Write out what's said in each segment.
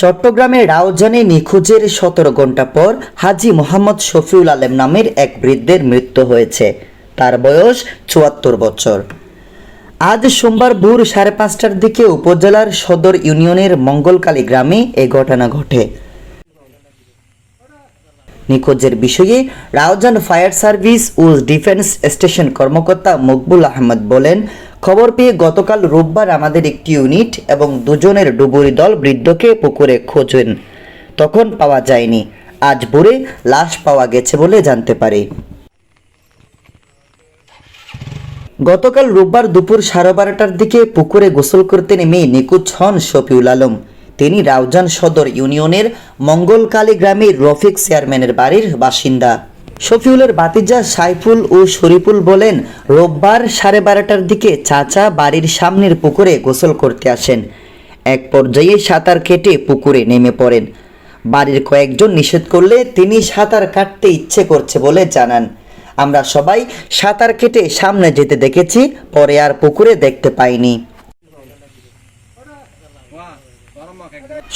চট্টগ্রামের রাউজানে নিখোঁজের সতেরো ঘণ্টা পর হাজি মোহাম্মদ শফিউল আলেম নামের এক বৃদ্ধের মৃত্যু হয়েছে। তার বয়স চুয়াত্তর বছর। আজ সোমবার ভোর সাড়ে পাঁচটার দিকে উপজেলার সদর ইউনিয়নের মঙ্গলকালী গ্রামে এ ঘটনা ঘটে। নিখোঁজের বিষয়ে রাউজান ফায়ার সার্ভিস ও ডিফেন্স স্টেশন কর্মকর্তা মকবুল আহমদ বলেন খবর পেয়ে গতকাল রোববার আমাদের একটি ইউনিট এবং দুজনের ডুবুরি দল বৃদ্ধকে পুকুরে খোঁজেন। তখন পাওয়া যায়নি। আজ ভোরে লাশ পাওয়া গেছে বলে জানতে পারি। গতকাল রোববার দুপুর সাড়ে বারোটার দিকে পুকুরে গোসল করতে নেমে নিখোঁজ হন শফিউল আলম। তিনি রাউজান সদর ইউনিয়নের মঙ্গলকালী গ্রামের রফিক চেয়ারম্যানের বাড়ির বাসিন্দা। শফিউলের বাতিজা সাইফুল ও শরীফুল বলেন, রোববার সাড়ে বারোটার দিকে চাচা বাড়ির সামনের পুকুরে গোসল করতে আসেন। এক পর্যায়ে সাঁতার কেটে পুকুরে নেমে পড়েন। বাড়ির কয়েকজন নিষেধ করলে তিনি সাঁতার কাটতে ইচ্ছে করছে বলে জানান। আমরা সবাই সাঁতার কেটে সামনে যেতে দেখেছি, পরে আর পুকুরে দেখতে পাইনি।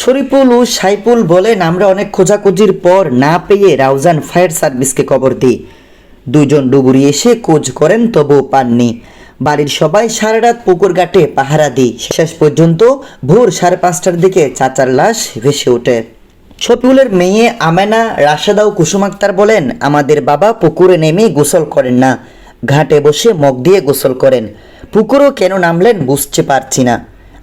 শরীফুল ও সাইফুল বলেন, আমরা অনেক খোঁজাখুঁজির পর না পেয়ে রাউজান ফায়ার সার্ভিসকে খবর দিই। দুজন ডুবুরি এসে খোঁজ করেন, তবুও পাননি। বাড়ির সবাই সারা রাত পুকুর ঘাটে পাহারা দিই। শেষ পর্যন্ত ভোর সাড়ে পাঁচটার দিকে চাচার লাশ ভেসে ওঠে। শফিউলের মেয়ে আমেনা রাশেদা ও কুসুম আক্তার বলেন, আমাদের বাবা পুকুরে নেমে গোসল করেন না। ঘাটে বসে মগ দিয়ে গোসল করেন। পুকুরও কেন নামলেন বুঝতে পারছি না।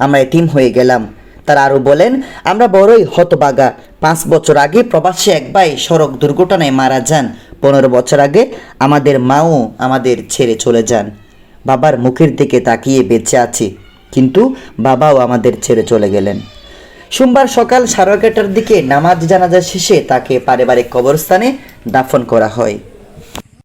আমরা এতিম হয়ে গেলাম। তারা আরও বলেন, আমরা বড়ই হতবাগা। পাঁচ বছর আগে প্রবাসী এক ভাই সড়ক দুর্ঘটনায় মারা যান। পনেরো বছর আগে আমাদের মাও আমাদের ছেড়ে চলে যান। বাবার মুখের দিকে তাকিয়ে বেঁচে আছি, কিন্তু বাবাও আমাদের ছেড়ে চলে গেলেন। সোমবার সকাল সাড়ে দিকে নামাজ জানাজা শেষে তাকে পারিবারিক কবরস্থানে দাফন করা হয়।